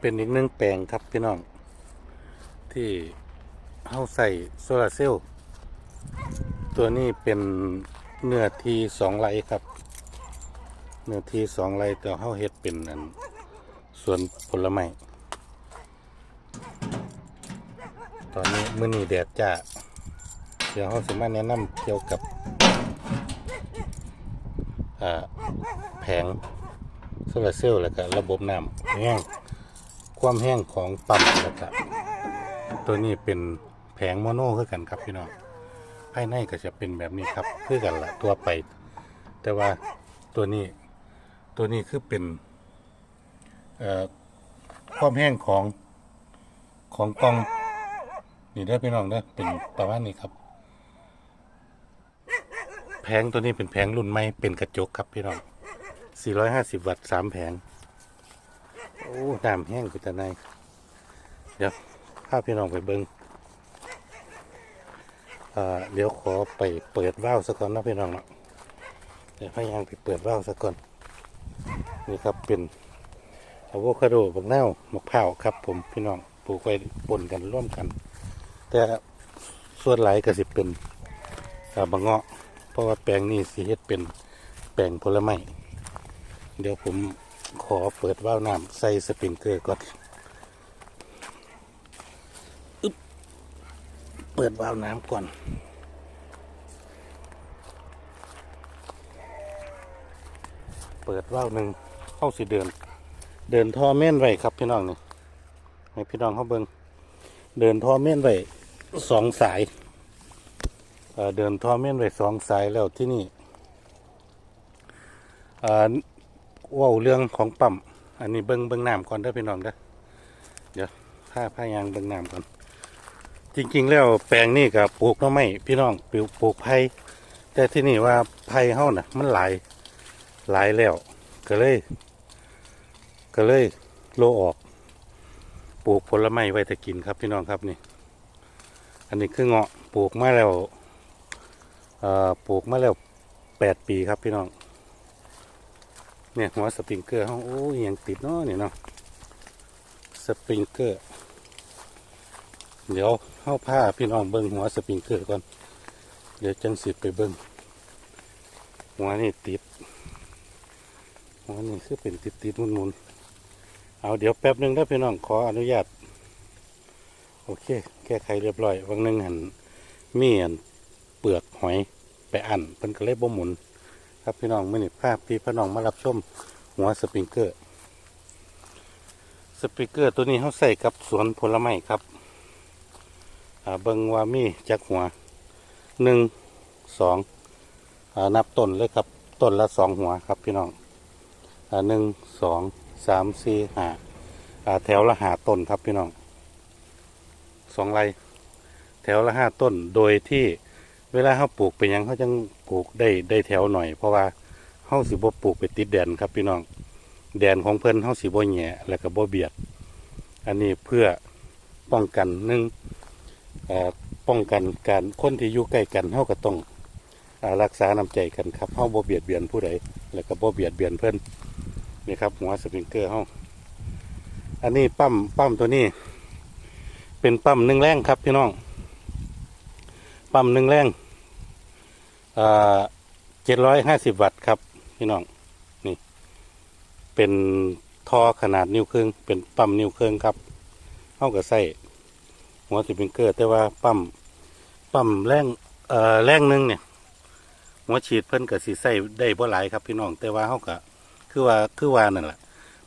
เป็นอีกหนึ่งแปลงครับพี่น้อง ที่เฮาใส่โซลาร์เซลล์ตัวนี้เป็นเนื้อทีสองไร่ครับ เนื้อทีสองไร่แต่เฮาเฮ็ดเป็นอันสวนผลไม้ตอนนี้มื้อนี้แดดจ้าเดี๋ยวเขาสิมารถแนะนำเกี่ยวกับแผงโซลาร์เซลล์แล้วก็ระบบน้ำแห้ง ความแห้งของปั๊มแล้วก็ตัวนี้เป็นแผงโมโนคือกันครับพี่น้องภายในก็จะเป็นแบบนี้ครับคือกันละตัวไป แต่ว่าตัวนี้ตัวนี้คือเป็นเอ่อความแห้งของของกล่องนี่ได้พี่น้องเด้เป็นประมาณนี้ครับ แผงตัวนี้เป็นแผงรุ่นใหม่เป็นกระจกครับพี่น้อง 450 วัตต์สามแผง โอ้น้ำแห้งกุตะไนเดี๋ยวพาพี่น้องไปเบิงเดี๋ยวขอไปเปิดว่าวสักก่อนนะพี่น้องเนาะเดี๋ยวพยายามไปเปิดว่าวสักก่อนนี่ครับเป็นอะโวคาโดบักนาวมะพร้าวครับ ผมพี่น้องปลูกไว้ปนกันร่วมกัน แต่ส่วนหลายก็สิเป็นอ่าบะเงาะ เพราะว่าแปลงนี้สิเฮ็ดเป็นแปลงผลไม้เดี๋ยวผม ขอเปิดว่าวน้ำใส่สปริงเกอร์ก่อนอึ๊บเปิดว่าวน้ำก่อนเปิดว่าวหนึ่งเข้าสิเดิน เดินท่อเม่นไว้ครับพี่น้องนี่ให้พี่น้องเขาเบิงเดินท่อเม่นไว้สองสายเอ่อเดินท่อเม่นไว้สองสายแล้วที่นี่ เอ่อเว่าเรื่องของปั๊มอันนี้เบิ้งเบิ้งน้ำก่อนเด้อพี่น้องเด้อเดี๋ยวผ้าผ้ายางเบิ้งน้ำก่อน จริง ๆ แล้วแปลงนี่กับปลูกน่อไม้พี่น้องปลูกปลูกไผ่แต่ที่นี่ว่าไผ่เฮาน่ะ มันหลายหลายแล้ว ก็เลย ก็เลยโลออก ปลูกผลไม้ไว้แต่กินครับพี่น้องครับนี่ อันนี้คือเงาะปลูกมาแล้วปลูกมาแล้วแปดปีครับพี่น้อง เนี่ยหัวสปริงเกอร์เขาโอ้ยยังติดเนาะเนี่ยเนาะสปริงเกอร์ เดี๋ยวเข้าผ้าพี่น้องเบิ้งหัวสปริงเกอร์ก่อนเดี๋ยวจังสิไปเบิ้งหัวนี่ติดหัวนี่คือเป็นติดติดๆมุนเอาเดี๋ยวแป๊บหนึงถ้าพี่น้องขออนุญาต โอเค แก้ไขเรียบร้อยวันหนึงหันมีอันเปลือกหอยไปอันเพิ่นก็เลยบ่หมุน ครับพี่น้องมื่อนี้ภาพพี่พี่น้องมารับชมหัวสปริงเกอร์ สปริงเกอร์ตัวนี้เขาใส่กับสวนผลไม้ครับเบิงว่ามีจักหัวหนึ่งสองนับต้นเลยครับต้นละสองหัวครับพี่น้องหนึ่งสองสามสี่ห้าอ่าแถวละหาต้นครับพี่น้องสองไรแถวละห้าต้นโดยที่ เวลาเขาปลูกไปหยังเขาจังปลูกได้ได้แถวหน่อย เพราะว่าเขาสิบ่ปลูกไปติดแดนครับพี่น้อง แดนของเพิ่นเขาสิบ่แหย่แล้วก็บ่เบียด อันนี้เพื่อป้องกันหนึ่งป้องกันการคนที่อยู่ใกล้กันเขาก็ต้องอรักษาน้ำใจกันครับเขาบ่เบียดเบียนผู้ใดแล้วก็บ่เบียดเบียนเพิ่นนี่ครับหัวสปริงเกอร์เขาอันนี้ปั๊มปั๊มตัวนี้ เป็นปั๊มหนึ่งแรงครับพี่น้อง ปั๊มหนึ่งแรงเจ็ดร้อยห้าสิบวัตต์ครับพี่น้องนี่ เป็นท่อขนาดนิ้วครึ่งเป็นปั๊มนิ้วครึ่งครับเข้ากับใส่หัวสปริงเกอร์แต่ว่าปั๊มปั๊มแรงเอ่อแรงหนึงเนี่ยหัวฉีดเพิ่นกับสีใส่ได้บ่หลายครับพี่น้องแต่ว่าเขาก็คือว่าคือว่านั่นแหละ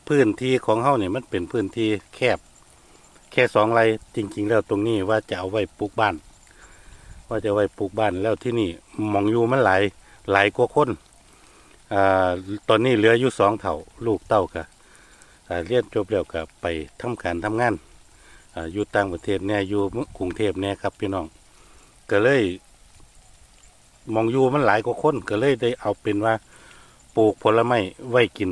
พื้นที่ของเขาเนี่ยมันเป็นพื้นที่แคบ แค่สองไร่จริง ๆ แล้วตรงนี้ว่าจะเอาไว้ปลูกบ้าน ว่าจะไว้ปลูกบ้านแล้วที่นี่มองอยู่มันหลายหลายกว่าคนอ่าตอนนี้เหลืออยู่สองเถ่าลูกเต้ากะอาเรียนจบแล้วก็ไปทำการทำงานอ่าอยู่ต่างประเทศเนี่ยอยู่กรุงเทพเนี่ยครับพี่น้อง ก็เลยมองอยู่มันหลายกว่าคนก็เลยได้เอาเป็นว่าปลูกผลไม้ไว้กิน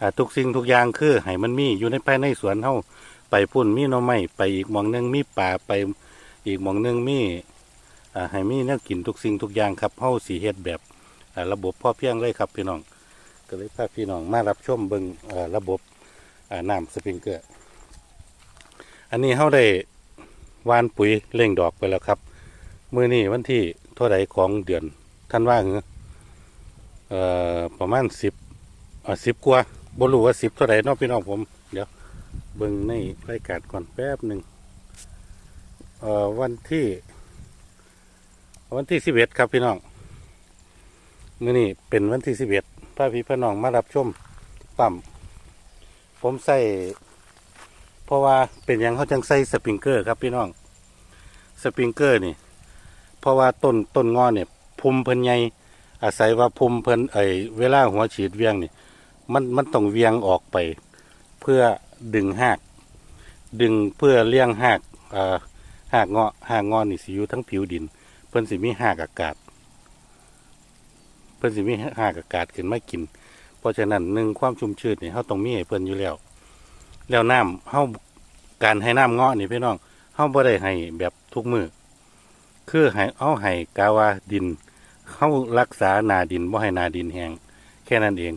อ่าทุกสิ่งทุกอย่างคือให้มันมีอยู่ในภายในสวนเฮาไปพุ่นมีหน่อไม้ไปอีกมองนึงมีป่าไป อีกหมองหนึงมีอ่าให้มีแนวกินทุกสิ่งทุกอย่างครับเฮาสีเฮ็ดแบบระบบพ่อเพียงเลยครับพี่น้อง ก็เลยพาพี่น้องมารับชมเบิ่งอ่าระบบน้ำสปริงเกอร์อันนี้เขาได้วานปุ๋ยเร่งดอกไปแล้วครับมือนี้วันที่เท่าไรของเดือนท่านว่าเหรออประมาณสิบอ่าสิบกว่าบรู้ว่าสิบเท่าไหรเนอกพี่น้องผม เดี๋ยวเบิ่งในรายการก่อนแป๊บหนึ่ง เอ่อวันที่ วันที่สิบเอ็ดครับพี่น้องมื้อนี้เป็นวันที่สิบเอ็ดพาพี่พี่น้องมารับชมปั๊มผมใส่เพราะว่าเป็นอย่างเขาจังใส่สปริงเกอร์ครับพี่น้องสปริงเกอร์นี่เพราะว่าต้นต้นงอเนี่ยภูมิเพิ่นใหญ่อาศัยว่าภูมิเพิ่นไอเวลาหัวฉีดเวียงนี่มันมันต้องเวียงออกไป เพื่อดึงหากดึงเพื่อเลี้ยงหากอ่า หากเงาะหากงอนี่สิอยู่ทั้งผิวดิน เพิ่นสิมีหากอากาศ เพิ่นสิมีหากอากาศขึ้นมากิน เพราะฉะนั้นหนึ่งความชุ่มชื้นนี่เฮาต้องมีให้เพิ่นอยู่แล้ว แล้วน้ำเฮาการให้น้ำเงาะนี่พี่น้องเฮาบ่ได้ให้แบบทุกมือคือให้เอาให้กาว่าดินเฮารักษานาดินบ่ให้นาดินแห้งแค่นั้นเอง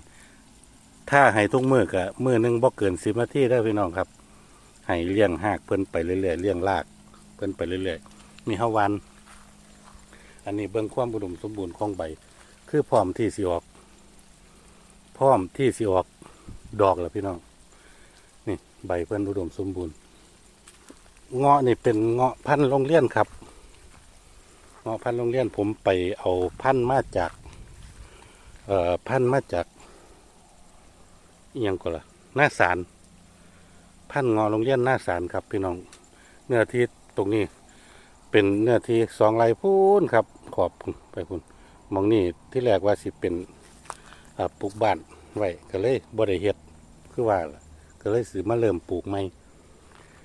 ถ้าให้ทุกมือก็มือหนึงบ่เกิน10นาทีได้พี่น้องครับให้เลี้ยงหากเพิ่นไปเรื่อยๆเลี้ยงราก เพิ่นไปเรื่อยๆมีเฮาวัน อันนี้เบิ่งความอุดมสมบูรณ์ของใบ คือพร้อมที่สิออก พร้อมที่สิออกดอกแล้วพี่น้อง นี่ใบเพิ่นอุดมสมบูรณ์ เงาะนี่เป็นเงาะพันธุ์โรงเรียนครับ เงาะพันธุ์โรงเรียนผมไปเอาพันธุ์มาจาก เอ่อพันธุ์มาจากยังก็ล่ะหน้าสารพันธุ์เงาะโรงเรียนหน้าสารครับพี่น้องเนื้อที่ ตรงนี้ เป็นเนื้อที่สองไร่พูนครับ ขอบไปพุ่นหมองนี่ที่แรกว่าสิเป็นปลูกบ้านไว้ก็เลยบ่ได้เฮ็ดคือว่าล่ะก็เลยสือมาเริ่มปลูกใหม่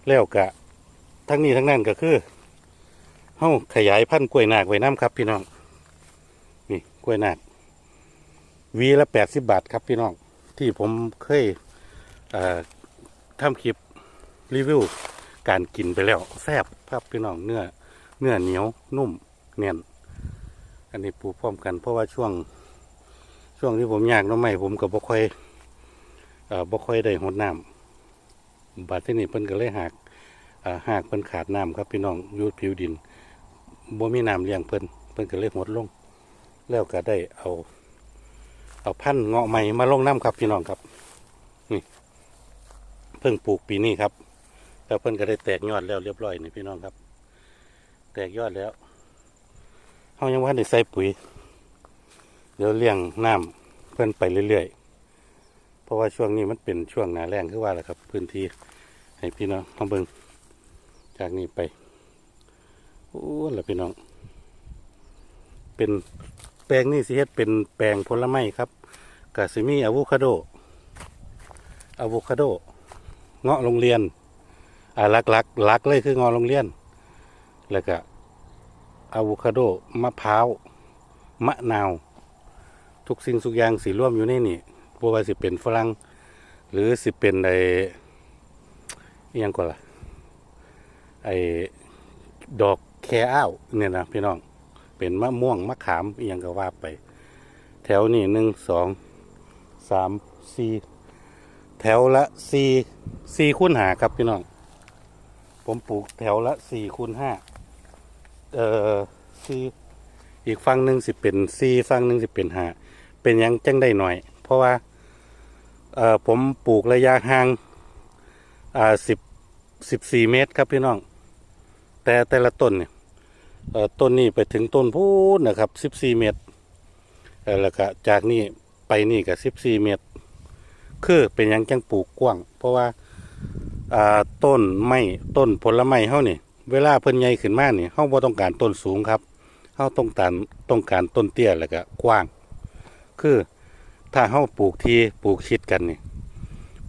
แล้วกะทั้งนี้ทั้งนั้นก็คือเฮาขยายพันธุ์กล้วยนาคไว้น้ำครับ พี่น้องนี่กล้วยนาควีละแปดสิบบาทครับพี่น้องที่ผมเคยเทำคลิปรีวิวการกินไปแล้วแซ่บ ครับพี่น้องเนื้อเนื้อเหนียวนุ่มเนียนอันนี้ปลูกพร้อมกัน เพราะว่าช่วงช่วงที่ผมยากน้องใหม่ผมก็บ่ค่อยเอ่อบ่ค่อยได้หดน้ำบัดที่นี่เพิ่นก็เลยหักหากเพิ่นขาดน้ำครับพี่น้องอยูผิวดินบ่มีน้ำเลี้ยงเพิ่นเพิ่นก็เลยหดลง แล้วก็ได้เอา เอาพันธุ์เงาะใหม่มาลงน้ำครับพี่น้องครับนี่เพิ่งปลูกปีนี้ครับ แล้วเพิ่นก็ได้แตกยอดแล้วเรียบร้อยนี่พี่น้องครับ แตกยอดแล้วเฮายังว่าได้ใส่ปุ๋ย เดี๋ยวเลี้ยงน้ำเพิ่นไปเรื่อยๆ เพราะว่าช่วงนี้มันเป็นช่วงหนาแรงคือว่าแหละครับ พื้นที่ให้พี่น้องท้องเบิงจากนี้ไปโอ้ละพี่น้อง เป็นแปลงนี่สิเฮ็ดเป็นแปลงผลไม้ครับกาซิมีอะโวคาโดอะโวคาโด เงาะโรงเรียน อ่าหลักหลักหลักเลยคืองาะโรงเรียน แล้วก็อะโวคาโดมะพร้าวมะนาว ทุกสิ่งทุกอย่างสีร่วมอยู่ในนี่บ่ว่าสิเป็นฝรั่งหรือสิเป็นไอยังก็ล่ะไอดอกแคอ้าวเนี่ยนะพี่น้องเป็นมะม่วงมะขามยังก็ว่าไป แถวนี่หนึ่งสองสามสี่แถวละสี่สี่คูณหาครับพี่น้อง ผมปลูกแถวละสี่คูณห้าเอ่อสี่อีกฝั่งหนึ่งสิเป็นสี่ฝั่งหนึ่งสิเป็นห้าเป็นยังจังได้หน่อย เพราะว่าเอ่อผมปลูกระยะห่างอ่าสิบสิบสี่เมตรครับพี่น้อง แต่แต่ละต้นเนี่ยเอ่อต้นนี้ไปถึงต้นพูนนะครับสิบสี่เมตรแล้วก็จากนี่ไปนี่ก็สิบสี่เมตร คือเป็นยังจังปลูกกว้าง เพราะว่า อ่าต้นไม้ต้นผลไม้เฮานี่ เวลาเพิ่นใหญ่ขึ้นมานี่เฮาบ่ต้องการต้นสูงครับเฮาต้องการต้องการต้นเตี้ยแล้วก็กว้าง คือถ้าเฮาปลูกทีปลูกชิดกันนี่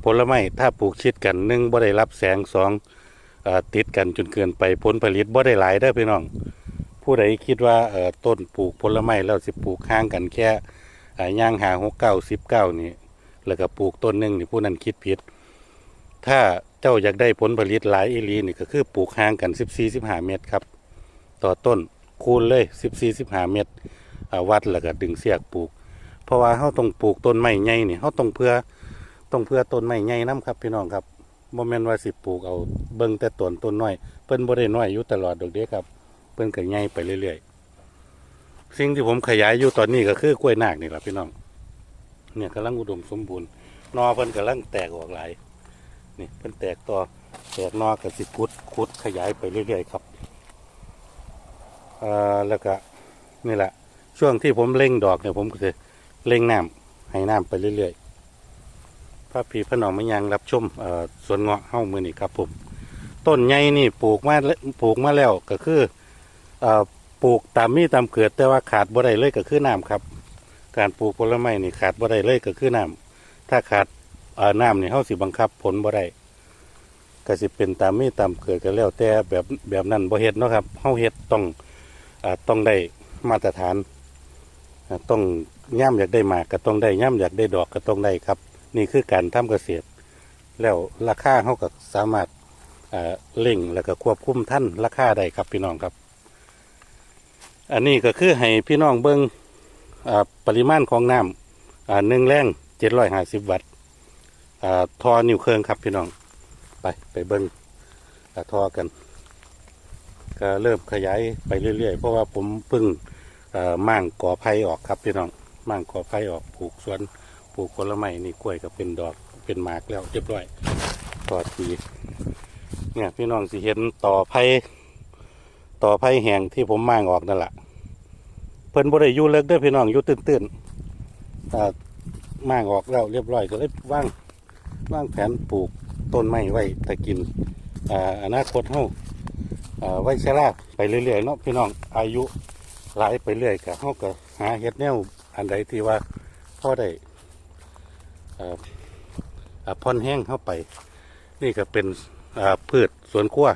ผลไม้ถ้าปลูกชิดกันหนึ่งบ่ได้รับแสงสองอติดกันจนเกินไปผลผลิตบ่ได้หลายเด้อพี่น้อง ผู้ใดคิดว่าเออต้นปลูกผลไม้แล้วสิปลูกห่างกันแค่ย่างหาหกเก้าสิบเก้านี่แล้วก็ปลูกต้นหนึ่งนี่ผู้นั้นคิดผิด ถ้า เจ้าอยากได้ผลผลิตหลายอีลีนี่ก็คือปลูกห่างกันสิบสี่สิบห้าเมตรครับ ต่อต้นคูณเลยสิบสี่สิบห้าเมตรวัดแล้วก็ดึงเสียกปลูก เพราะว่าเขาต้องปลูกต้นไม้ใหญ่นี่เขาต้องเพื่อต้องเพื่อต้นไม้ใหญ่น้ำครับพี่น้องครับบ่แม่นว่าสิปลูกเอาเบิ่งแต่ต้นต้นน้อยเพิ่นบ่ได้น้อยอยู่ตลอดดอกเด้ครับเพิ่นก็ใหญ่ไปเรื่อยๆ สิ่งที่ผมขยายอยู่ตอนนี้ก็คือกล้วยนาคนี่แหละพี่น้อง เนี่ยกำลังอุดมสมบูรณ์นอเพิ่นกำลังแตกออกหลาย นี่เพิ่นแตกต่อแตกนอก็สิขุดขุดขยายไปเรื่อยๆครับเอ่อแล้วก็นี่แหละ ช่วงที่ผมเล่งดอกเนี่ยผมก็จะเล่งน้ำให้น้ำไปเรื่อยๆพระพีพระนองมะยังรับชมเอ่อสวนเงาะเฮ้ามือนี่ครับผมต้นใหญ่นี่ปลูกมาแล้วปลูกมาแล้วก็คือเอ่อปลูกตามมีตามเกิด แต่ว่าขาดบ่ได้เลยก็คือน้ำครับ การปลูกผลไม้นี่ขาดบ่ได้เลยก็คือน้ำถ้าขาด น้ำนี่เฮาสิบังคับผลบ่ได้ก็สิเป็นตามมีตามเกิดกันแล้วแต่แบบแบบนั้นบ่เฮ็ดเนาะครับเฮาเฮ็ดต้องอต้องได้มาตรฐาน ต้องย่ำอยากได้มากก็ต้องได้ย่ำอยากได้ดอกก็ต้องได้ครับ นี่คือการทำเกษตร แล้วราคาเฮาก็สามารถเล่งแล้วก็ควบคุมท่านราคาได้ครับพี่น้องครับ อันนี้ก็คือให้พี่น้องเบิ่งอ่าปริมาณของน้ำหนึ่งแรงเจ็ดร้อยห้าสิบวัตต์ ทอนิ้วเครื่องครับพี่น้อง ไปไปเบิ้งอ่าทอกัน ก็เริ่มขยายไปเรื่อยๆ เพราะว่าผมเพิ่งมั่งก่อไผ่ออกครับพี่น้องมั่งก่อไผ่ออกปลูกสวนปลูกผลไม้นี่กล้วยก็เป็นดอกเป็นหมากแล้วเรียบร้อยต่อทีเนี่ยพี่น้องสิเห็นต่อไผ่ต่อไผ่แห้งที่ผมมั่งออกนั่นแหละเพิ่นบ่ได้อยู่เลิกด้อพี่น้องอยู่ตื้นๆอ่าม่งออกแล้วเรียบร้อยก็เลยว่าง วางแผนปลูกต้นไม้ไว้แต่กินอนาคตเฮาอ่าไว้ใช้ลาบไปเรื่อยๆเนาะพี่น้องอายุหลายไปเรื่อยก็เฮาก็หาเฮ็ดแนวอันใดที่ว่าพอได้อ่าอ่าพ่อนแห้งเข้าไป นี่ก็เป็นพืชสวนครัว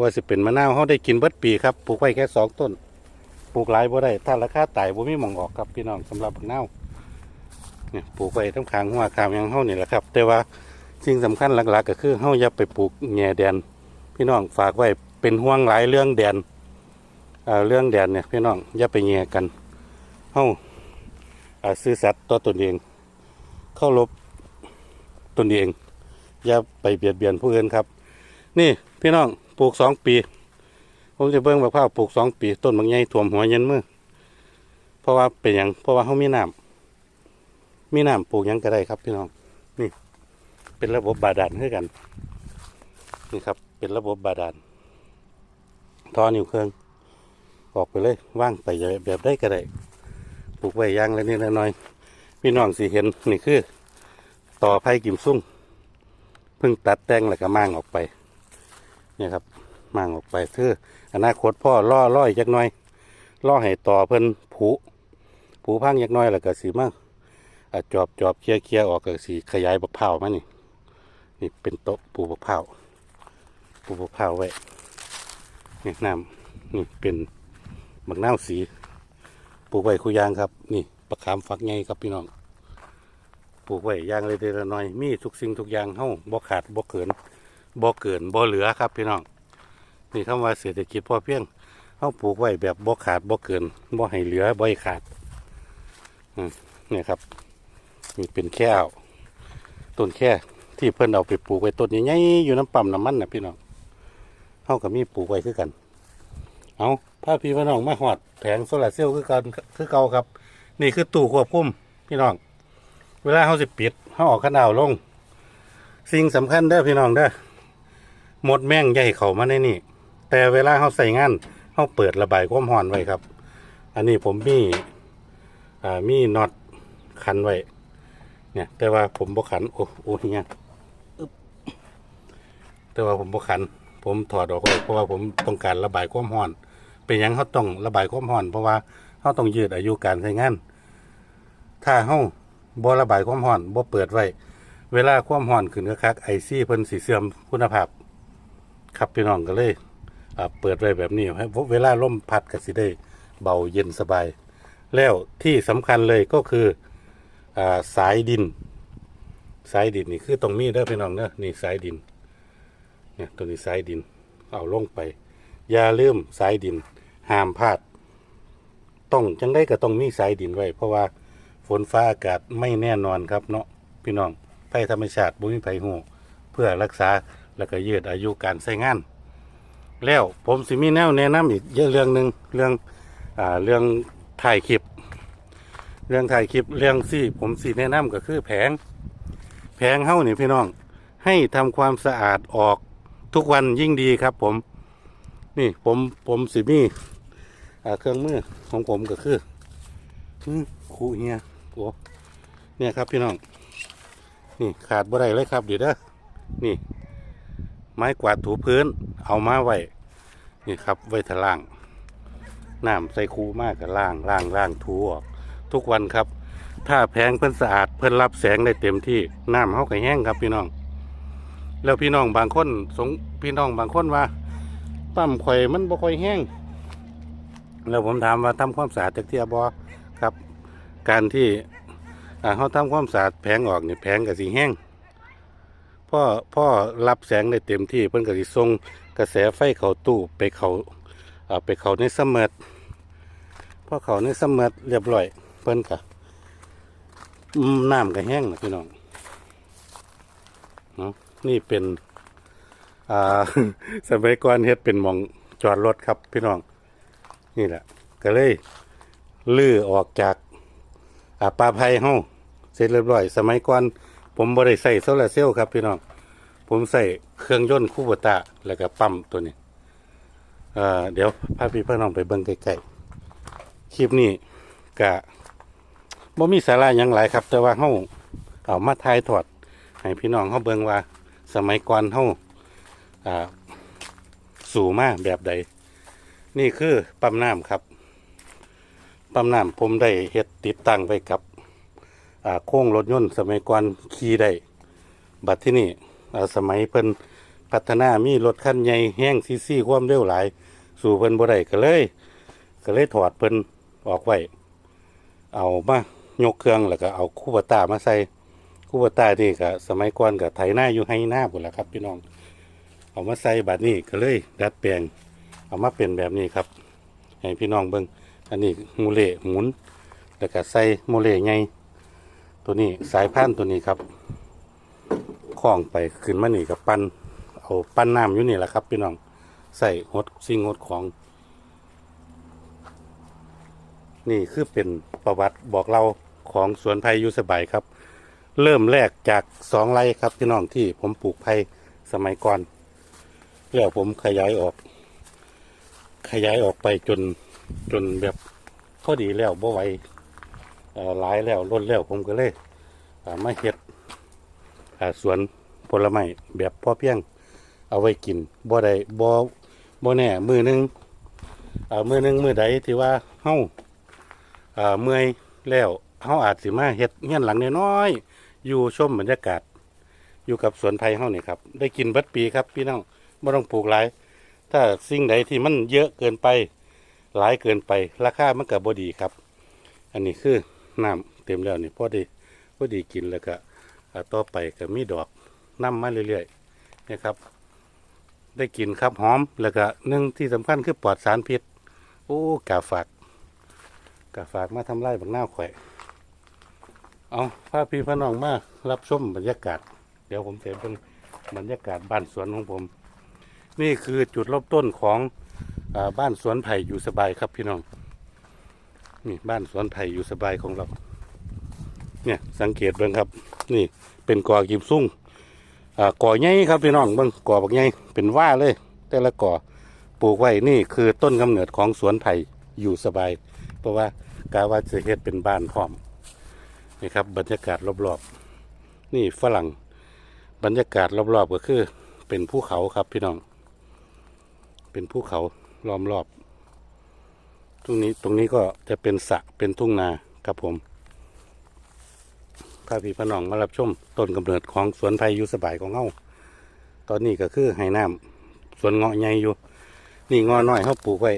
ว่าสิเป็นมะนาวเฮาได้กินเบิดปีครับปลูกไว้แค่สองต้น ปลูกหลายบ่ได้ถ้าราคาตายบ่มีหมองออกครับพี่น้องสำหรับบักนาว เนี่ยปลูกไว้ทั้งขางหัวขามยังเฮานี่แหละครับ แต่ว่าสิ่งสำคัญหลักๆ ก็คือเฮาอย่าไปปลูกแง่แดน พี่น้องฝากไว้เป็นห่วงหลายเรื่องแดนเอ่อเรื่องแดนเนี่ยพี่น้องอย่าไปแง่กันเฮาอ่าซื่อสัตย์ต่อตนเอง เข้ารบตนเอง อย่าไปเบียดเบียนผู้อื่นครับ นี่พี่น้องปลูกสองปี ผมจะเบิ่งบักพร้าวปลูกสองปี ต้นบางใหญ่ถ่วมหัวเย็นมือเพราะว่าเป็นอย่างเพราะว่าเขามีน้ำ มีน้ำปลูกยังก็ได้ครับพี่น้องนี่ เป็นระบบบาดาลให้กัน นี่ครับ เป็นระบบบาดาลทอนิ้วเครื่อง ออกไปเลยว่างไปแบบได้ก็ได้ปลูกไว้อยางละนิดละหน้อย พี่น้องสิเห็นนี่คือ ต่อไผ่กิมซุ่งเพิ่งตัดแต่งแล้วก็มั่างออกไปนี่ครับมั่างออกไปคืออนาคตพ่อล่อล่อยจักหน่อยล่อให้ต่อเพิ่นผูผูพังจักหน่อยแล้วก็สีมาอะ จอบจอบเคลียเคลียร์ออกก็สีขยายบักเผามานี่นี่เป็นโต๊ะปูบักเผาปูบักเผาไว้นี่น้ำนี่เป็นบักนาวสี ปลูกไว้คุยางครับ นี่ประคามฝักไงครับพี่น้องปลูกไว้ยางเลยเดละน้อยมีทุกสิ่งทุกอย่างเฮ้าบ่ขาดบ่เกินบ่เกินบ่เหลือครับพี่น้องนี่คำว่าเศรษฐกิจพอเพียงเข้าปลูกไว้แบบบ่ขาดบ่เกินบ่ให้เหลือบ่ให้ขาดอืมนี่ครับ นี่เป็นแค่วต้นแค่ที่เพิ่อนเอาไปปลูกไว้ต้นใหญ่ๆอยู่น้ำปั๊มน้ำมันนะพี่น้องเขาก็มีปลูกไว้คือกัน เอาพาพี่พี่น้องมาหอดแผงโซลาร์เซลล์คือกันคือเก่าครับ นี่คือตู้ควบคุมพี่น้อง เวลาเขาสิปิดเขาออกขนาวลง สิ่งสำคัญเด้อพี่น้องเด้อหมดแม่งใหญ่เข้ามาในนี่ แต่เวลาเขาใส่งานเขาเปิดระบายความร้อนไว้ครับ อันนี้ผมมีอ่ามีน็อตขันไว้ เนี่ย แต่ว่าผมบ่ขัน โอ้โอ้เฮียแต่ว่าผมบ่ขัน ผมถอดออกไว้เพราะว่าผมต้องการระบายความร้อน เป็นหยังเขาต้องระบายความร้อน เพราะว่าเขาต้องยืดอายุการใช้งาน ถ้าเขาบ่ระบายความร้อนบ่เปิดไว้ เวลาความร้อนขึ้นก็คักไอซี่เพิ่นสีเสื่อมคุณภาพ ครับพี่น้องก็เลยอ่าเปิดไว้แบบนี้ให้เวลาลมพัดก็สิได้เบาเย็นสบาย แล้วที่สำคัญเลยก็คือ อ่าสายดิน สายดินนี่คือตรงนี้เด้อพี่น้องเด้อนี่สายดินเนี่ยตัวนี้สายดิน เอาลงไป อย่าลืมสายดินห้ามพลาด ต้องจังได้ก็ต้องมีสายดินไว้ เพราะว่าฝนฟ้าอากาศไม่แน่นอนครับเนาะพี่น้องภัยธรรมชาติบ่มีภัยหูเพื่อรักษาแล้วก็ยืดอายุการใช้งาน แล้วผมสิมีแนวแนะนำอีกเยอะเรื่องหนึ่งเรื่องอ่าเรื่องถ่ายคลิป เรื่องถ่ายคลิปเรื่องที่ผมสิแนะนำก็คือแผง แผงเฮ้านี่พี่น้อง ให้ทำความสะอาดออกทุกวันยิ่งดีครับ ผม นี่ผมผมสิมีเครื่องมือของผมก็คือคูเฮียโอ้เนี่ยครับพี่น้อง นี่ขาดบ่ได้เลยครับเดี๋ยวเด้อนี่ ไม้กวาดถูพื้น เอามาไว้นี่ครับไว้ทะล่างน้ำใส่คูมากกับล่างล่างล่างถูออก ทุกวันครับ ถ้าแพงเพิ่นสะอาดเพิ่นรับแสงได้เต็มที่น้ำเขาก็แห้งครับพี่น้อง แล้วพี่น้องบางคนสงพี่น้องบางคนว่าปั๊มข่อยมันบ่ค่อยแห้งแล้วผมถามว่าทำความสะอาดจากเทียบอครับ การที่อ่าเขาทำความสะอาดแผงออกเนี่ยแผงกับสีแห้งพ่อพ่อรับแสงได้เต็มที่เพิ่นก็สิส่งกระแสไฟเขาตู้ไปเขาอ่าไปเขาในสมเมดพอเขาในสมเมดเรียบร้อย เพิ่นก็อืมน้ำก็แห้งนะพี่น้องเนาะนี่เป็นอ่าสมัยก่อนเฮ็ดเป็นมองจอดรถครับพี่น้อง นี่แหละ ก็เลยลื้อออกจากอ่าปลาไผ่เฮาเสร็จเรียบร้อย สมัยก่อนผมบ่ได้ใส่โซลาเซลล์ครับพี่น้อง ผมใส่เครื่องยนต์คูบตาแล้วก็ปั๊มตัวนี้เอ่อเดี๋ยวพาพี่พี่น้องไปเบิ่งใกล้ๆคลิปนี้ก็ บ่มีสาระหยังหลายครับ แต่ว่าเฮาเอามาถ่ายทอดให้พี่น้องเฮาเบิ่งว่า สมัยก่อนเฮาอ่าสู่มาแบบใด นี่คือปั๊มน้ำครับ ปั๊มน้ำผมได้เฮ็ดติดตั้งไว้กับอ่าโค้งรถยนต์สมัยก่อนขี่ได้บัดที่นี่อ่าสมัยเพิ่นพัฒนามีรถคันใหญ่แห้งซีซีความเร็วหลาย สู่เพิ่นบ่ได้ก็เลย ก็เลยถอดเพิ่นออกไว้เอามา ยกเครื่องแล้วก็เอาคูปตามาใส่คูปตานี่ก็สมัยก่อนก็ไถหน้าอยู่ให้หน้าพุ่นล่ะครับ พี่น้อง เอามาใส่บัดนี้ก็เลยดัดแปลง เอามาเป็นแบบนี้ครับ ให้พี่น้องเบิ่งอันนี้มูเล่หมุน แล้วก็ใส่โมเล่ใหญ่ตัวนี้สายพันตัวนี้ครับคล้องไปขึ้นมานี่กับปั้นเอาปั้นน้ำอยู่นี่แหละครับ พี่น้องใส่หดสิ่งหดของนี่คือเป็นประวัติบอกเรา ของสวนไผ่ยูสบายครับ เริ่มแรกจากสองไร่ครับพี่น้องที่ผมปลูกไผ่สมัยก่อนแล้วผมขยายออก ขยายออกไปจนจนแบบพอดีแล้วบ่ไหวหลายแล้วล้นแล้วผมก็เลยมาเฮ็ดสวนผลไม้แบบพอเพียงเอาไว้กินบ่ได้บ่บ่แน่มือหนึงอ่ามือหนึงมือใดที่ว่าเฮาอ่าเมื่อยแล้ว เฮาอาจสิมาเฮ็ดเฮียนหลังน้อยๆอยู่ชมบรรยากาศ อยู่กับสวนไผ่เฮานี่ครับ ได้กินเบัดปีครับ พี่น้องบ่ต้องปลูกหลาย ถ้าสิ่งใดที่มันเยอะเกินไป หลายเกินไป ราคามันก็บ่ดีครับ อันนี้คือน้ำเต็มแล้วนี่พอดีพอดีกินแล้วก็อ่าต่อไปก็มีดอกน้ำมาเรื่อยๆนะครับ ได้กินครับหอมแล้วก็หนึ่งที่สำคัญคือปลอดสารพิษ โอ้กาฝากกาฝากมาทำไร่บักหน้าวข่อย เอาพาพี่พน้องมารับชมบรรยากาศ เดี๋ยวผมเสเป็นบรรยากาศบ้านสวนของผม นี่คือจุดเริ่มต้นของอาบ้านสวนไผ่อยู่สบายครับพี่น้องนี่บ้านสวนไผ่อยู่สบายของเรา เนี่ยสังเกตเบิ่งครับ นี่เป็นกอกิมซุ่งอ่ากอใหญ่ครับพี่น้องเบิ่งกอบักใหญ่เป็นว่าเลย แต่ละกอปลูกไว้นี่คือต้นกำเนิดของสวนไผ่อยู่สบาย เพราะว่ากาว่าจะเฮ็ดเป็นบ้านพร้อม นี่ครับบรรยากาศรอบๆ นี่ฝรั่งบรรยากาศรอบๆก็คือ เป็นภูเขาครับพี่น้อง เป็นภูเขาล้อมรอบตรงนี้ตรงนี้ก็จะเป็นสระเป็นทุ่งนาครับผมพาพี่พน้องมารับชมต้นกำเนิดของสวนไผ่อยู่สบายของเฮาตอนนี้ก็คือไห้น้ำสวนเงาะใหญ่อยู่ นี่เงาะน้อยเขาปลูกไว้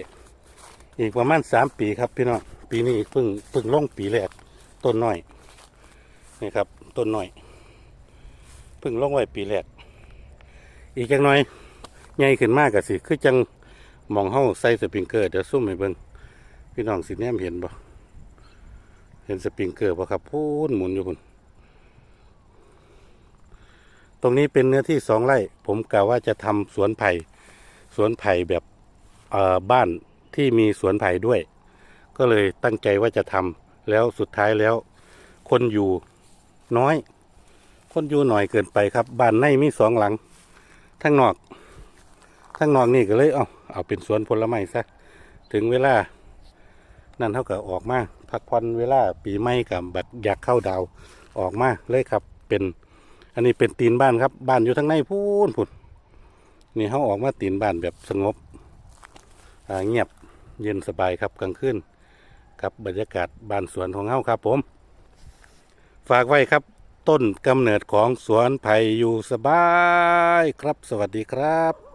อีกประมาณสามปีครับพี่น้องปีนี้เพิ่งเพิ่งลงปีแรกต้นน้อย นี่ครับ ต้นน้อยเพิ่งลงไว้ปีแรก อีกจังหน้อยใหญ่ขึ้นมากกสิ คือจังมองเฮาใส่สปริงเกอร์เดี๋ยวซุ่มให้เบิ่งพี่น้องสิแนมเห็นบ่เห็นสปริงเกอร์บ่ครับพูนหมุนอยู่พุ่นตรงนี้เป็นเนื้อที่สองไร่ ผมกะว่าจะทำสวนไผ่สวนไผ่แบบบ้านที่มีสวนไผ่ด้วย ก็เลยตั้งใจว่าจะทำแล้วสุดท้ายแล้ว คนอยู่ น้อย คนอยู่หน่อยเกินไปครับบ้านในมีสองหลังทั้งนอกทั้งนอกนี่ก็เลยเอาเอาเป็นสวนผลไม้ซะถึงเวลา นั่นเท่ากับออกมาพักผ่อนเวลาปีใหม่กับบัดอยากเข้าดาวออกมาเลยครับเป็น อันนี้เป็นตีนบ้านครับ บ้านอยู่ทางในพูนพุ่นนี่เขาออกมาตีนบ้านแบบสงบเงียบเย็นสบายครับกลางคืนครับบรรยากาศบ้านสวนของเฮาครับผม ฝากไว้ครับ ต้นกำเนิดของสวนไผ่อยู่สบายครับ สวัสดีครับ